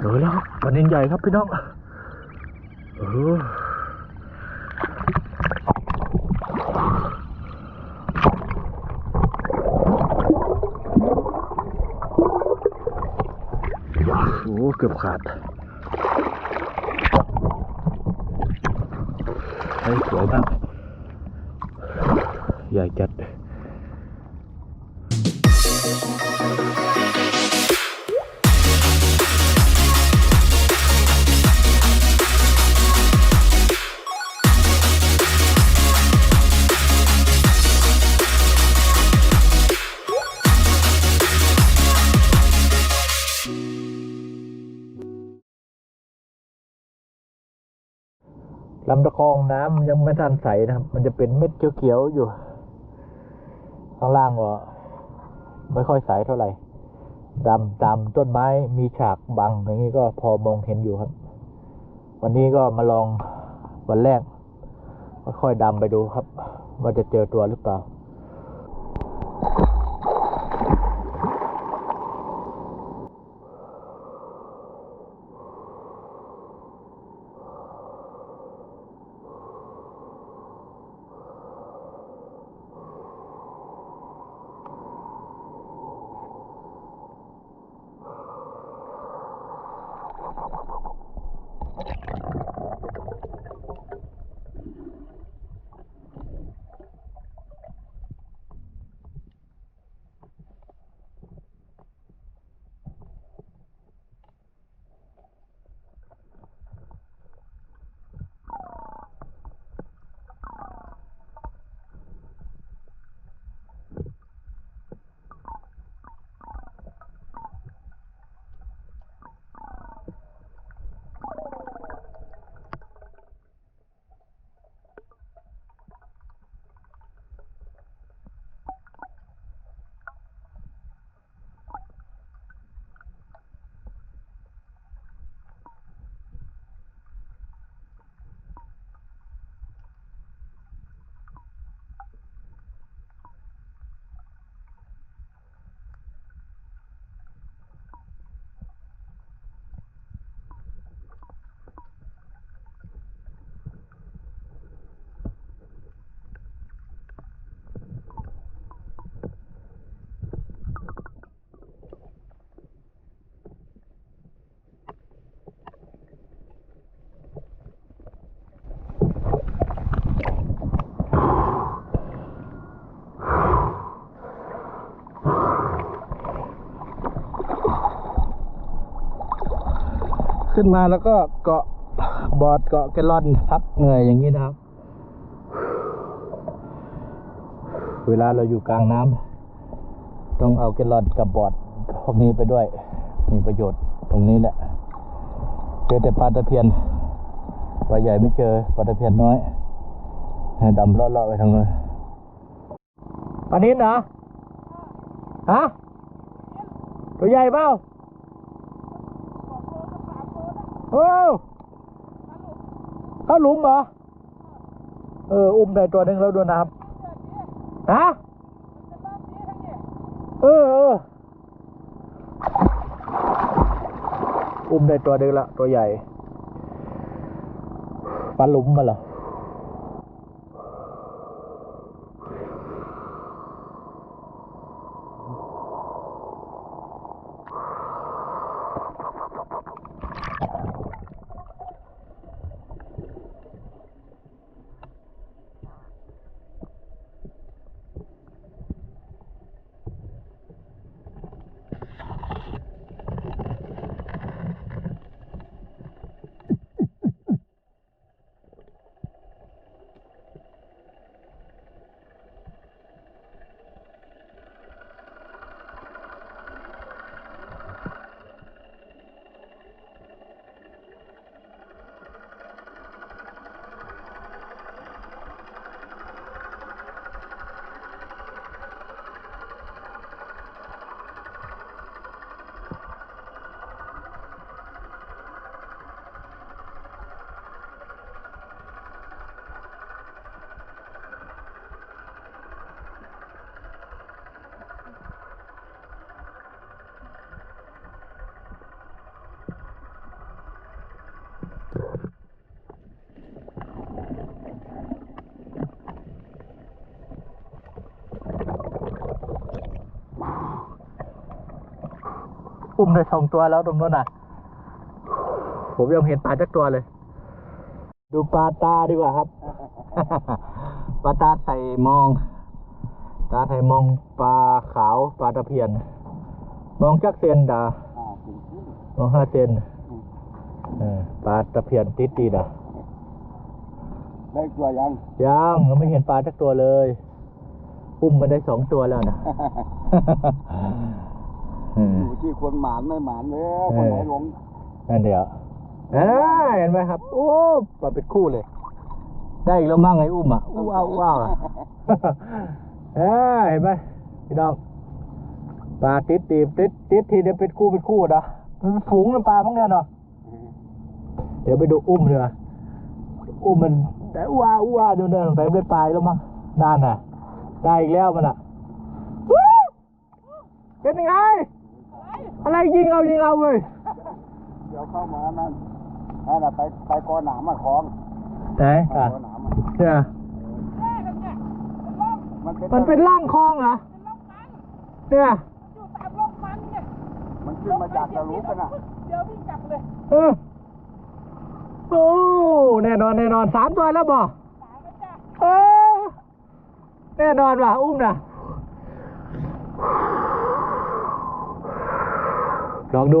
เจอแล้วครับปลานินใหญ่ครับพี่น้องเออโอ้เกือบขาดเฮ้ยสวยมากใหญ่จัด ลำตะคองน้ำยังไม่ทันใสนะครับ มันจะเป็นเม็ดเขียวๆอยู่ ข้างล่างก็ไม่ค่อยใสเท่าไหร่ดำตามต้นไม้มีฉากบังอย่างนี้ก็พอมองเห็นอยู่ครับ วันนี้ก็มาลองวันแรกค่อยๆดำไปดูครับ ว่าจะเจอตัวหรือเปล่า ขึ้นมาแล้วก็เกาะบอร์ดเกาะแกลอนพักเหนื่อยอย่างนี้นะครับ เวลาเราอยู่กลางน้ำต้องเอาแกลอนกับบอร์ดพวกนี้ไปด้วย มีประโยชน์ตรงนี้แหละเจอแต่ปลาตะเพียนปลาใหญ่ไม่เจอปลาตะเพียนน้อยดำเลาะๆไปทางนู้นปลานินเหรอฮะตัวใหญ่เปล่า เอ้เข้าหลุมเหรอ เออ อุ้มได้ตัวหนึ่งแล้วด้วยนะครับ ฮะ เออเอออุ้มได้ตัวหนึ่งละตัวใหญ่ปลาหลุมมาเหรอ ได้สองตัวแล้วตรงนู้นน่ะ ผมยังเห็นปลาจักตัวเลย ดูปลาตาดีกว่าครับ ปลาตาใส่มอง ตาไทยมองปลาขาวปลาตะเพียน มองจักเซนดาอ่าถึงที่มองห้าเซนเออปลาตะเพียนติดตีดอะได้ตัวยังยังเราไม่เห็นปลาจักตัวเลยอุ้มมาได้สองตัวแล้วนะเอออยู่ ที่คนหมานไม่หมานเลยคนไหนหลงนั่นเดียวเอ้ยเห็นไหมครับโอ้ปลาเป็นคู่เลย ได้อีกแล้วมั่งไอ้อุ้มอะอู้ว้าวว้าวอะเอ้ยเห็นไหมพี่น้องปลาติดตีบติดติดทีเดียวเป็นคู่เป็นคู่นะมันฝูงมันปลาพวกเนี้ยเนาะเดี๋ยวไปดูอุ้มเนีกว่ยอุ้มมันแต่อู้ว้าวอู้ว้าวดูเดินไปได้ปลายแล้วมั้งนานน่ะ ได้อีกแล้วมันอะวู้เป็นยังไง อะไรยิงเอายิงเอาเว้ยเดี๋ยวเข้ามานั่นนั่นน่ะไปไปกอหนามมาคลองไหนไปอะกอหนามมาเนี่ยมันเป็นมันเป็นร่องคลองเหรอเนี่ยอยู่ตามร่องมันเนี่ยมันขึ้นมาจากตะลุกันอะเดี๋ยววิ่งกลับเลยเออโอ้แน่นอนแน่นอนสามตัวแล้วบ่ตายแล้วจ้ะเออแน่นอนว่ะอุ้มนะ ลองดู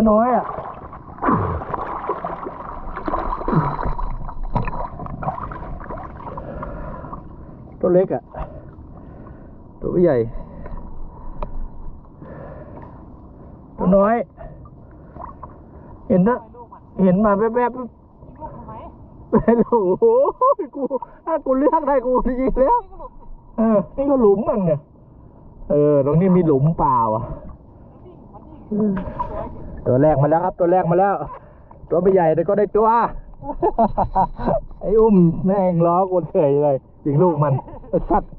พี่น้องตัวน้อยอะตัวเล็กอะ ตัวใหญ่ ตัวน้อย เห็นนะเห็นมาแวบๆลูกทำไมเป็นโอ้โหกูถ้ากูเลือกได้กูยิงแล้ว เออ นี่ก็หลุมมันเนี่ย เออ ตรงนี้มีหลุมเปล่าอะ ตัวแรกมาแล้วครับ ตัวแรกมาแล้ว ตัวไม่ใหญ่แต่ก็ได้ตัว ไอ้อุ้มแม่งล้อกวนเฉยเลยยิงลูกมันสัตว์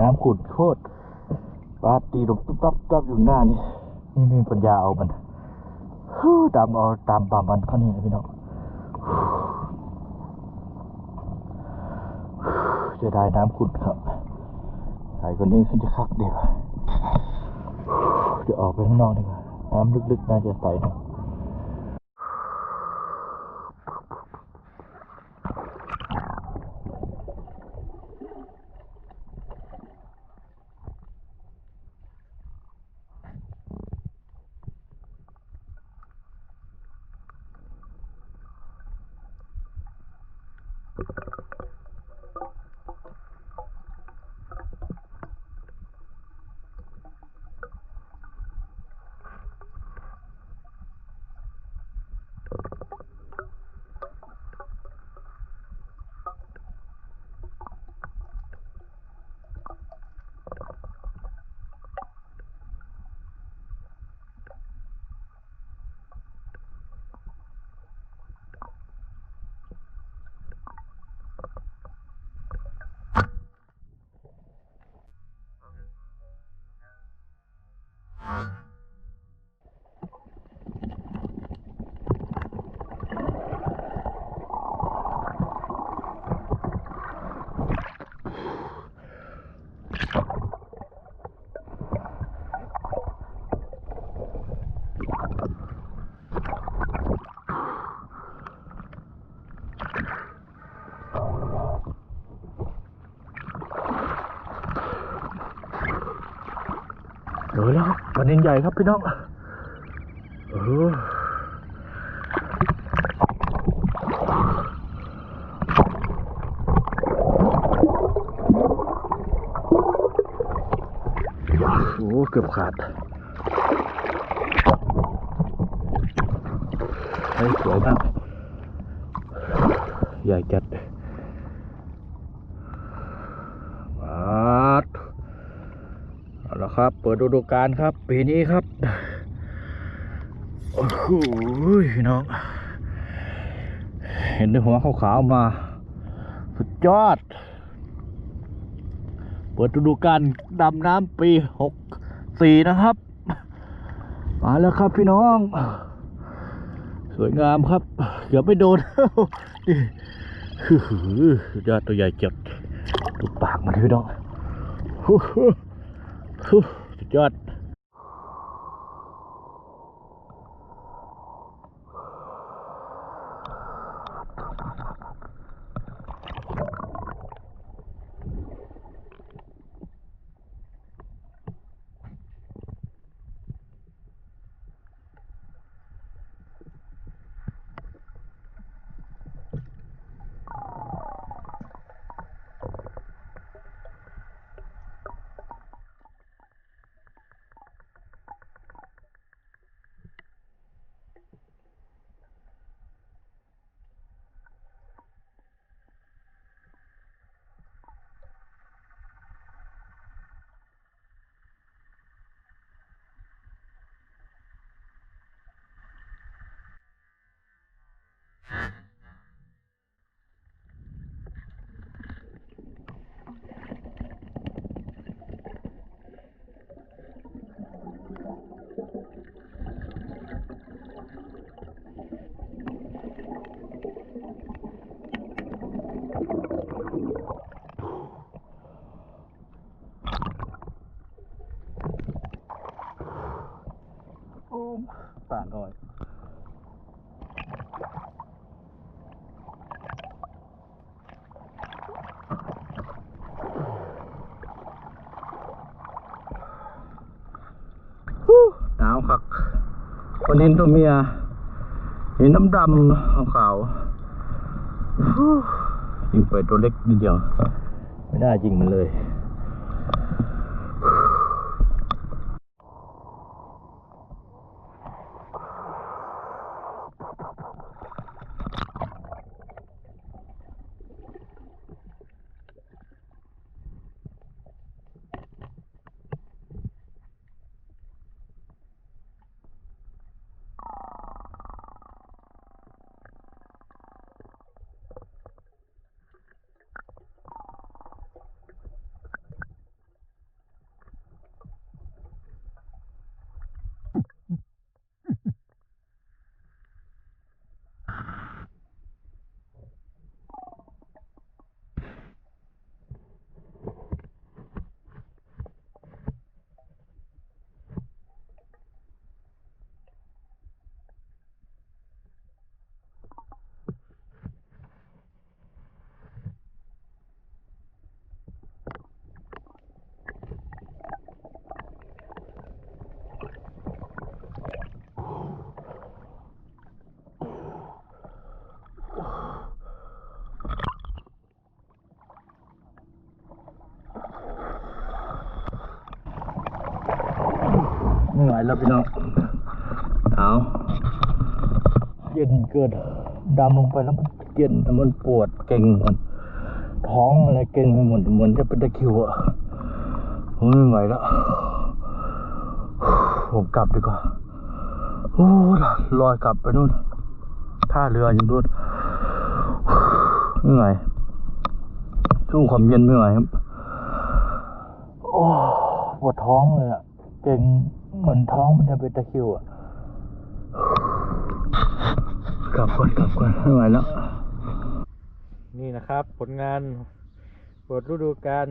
น้ำขุดโคตรปาตีดบตุ๊บตับตับอยู่หน้านี่นี่มีปัญญาเอามันฮู้ตามเอาตามปามันเขานี่นะพี่น้องจะได้น้ำขุดครับใส่คนนี้ขึ้นจะคักเดียวาจะออกไปข้างนอกดีกว่าน้ำลึกๆน่าจะใสหนะ ปลานินใหญ่ครับพี่น้องเออโอ้เกือบขาดเฮ้สวยมากใหญ่จัดมาด เอาละครับ เปิดฤดูกาลครับ ปีนี้ครับ โอ้โหพี่น้อง เห็นในหัวขาวๆมา สุดยอด เปิดฤดูกาลดำน้ำปีหกสี่นะครับ มาแล้วครับพี่น้อง สวยงามครับ เกือบไม่โดนนี่คือดยอดตัวใหญ่จัดดูปากมันพี่น้องฮู้ฮู้ฮู้ สุดยอด โอ้ มป่าน้อยหนาวคักวันนี้ตัวเมียเห็นน้ำดำขาวๆฮู้ยิงไปตัวเล็กนิดเดียว ไม่ได้จริงมันเลย แล้วพี่น้องเอาเย็นเกินดำลงไปแล้วมันเย็นมันปวดเก่งมันท้องอะไรเก่งไปหมดเหมือนจะเป็นตะคริวอะผมไม่ไหวแล้วผมกลับดีกว่าโอ้ยลอยกลับไปนู่นท่าเรืออยู่นู่นไม่ไหวสู้ความเย็นไม่ไหวครับ โอ้ปวดท้องเลยอะเก่ง เหมือนท้องมันจะเป็นตะคริวอะกลับก่อนกลับก่อนไม่ไหวแล้ว นี่นะครับ ผลงานเปิดฤดูกาล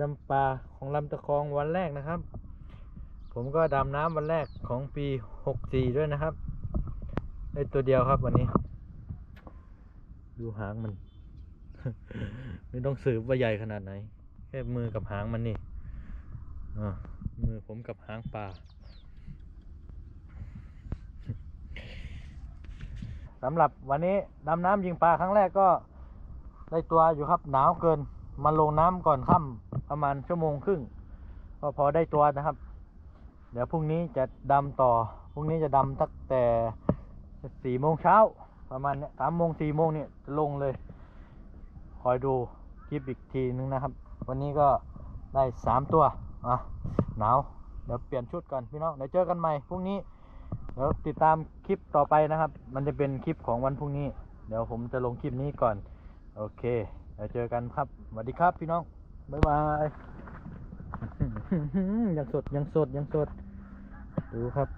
ดำปลาของลำตะคองวันแรกนะครับ ผมก็ดำน้ำวันแรกของปีหกสี่ด้วยนะครับ ได้ตัวเดียวครับวันนี้ ดูหางมัน ไม่ต้องสืบว่าใหญ่ขนาดไหน แค่มือกับหางมันนี่อ่ามือผมกับหางปลา สำหรับวันนี้ดำน้ำยิงปลาครั้งแรกก็ได้ตัวอยู่ครับหนาวเกิน มาลงน้ำก่อนค่ำประมาณชั่วโมงครึ่งก็พอได้ตัวนะครับ เดี๋ยวพรุ่งนี้จะดำต่อพรุ่งนี้จะดำตั้งแต่สี่โมงเช้าประมาณเนี้ยสามโมงสี่โมงเนี่ยจะลงเลย คอยดูคลิปอีกทีนึงนะครับ วันนี้ก็ได้สามตัวอะหนาวเดี๋ยวเปลี่ยนชุดก่อนพี่น้องเดี๋ยวเจอกันใหม่พรุ่งนี้ เดี๋ยวติดตามคลิปต่อไปนะครับ มันจะเป็นคลิปของวันพรุ่งนี้ เดี๋ยวผมจะลงคลิปนี้ก่อน โอเค เดี๋ยวเจอกันครับ สวัสดีครับพี่น้อง บ๊ายบาย ยังสดยังสดยังสด ดูครับ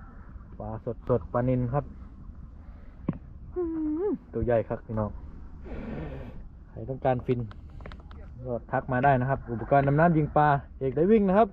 ปลาสดสดปลานินครับ ตัวใหญ่ครับพี่น้อง ใครต้องการฟินก็ทักมาได้นะครับ อุปกรณ์ดำน้ำยิงปลา เอกได้วิ่งนะครับ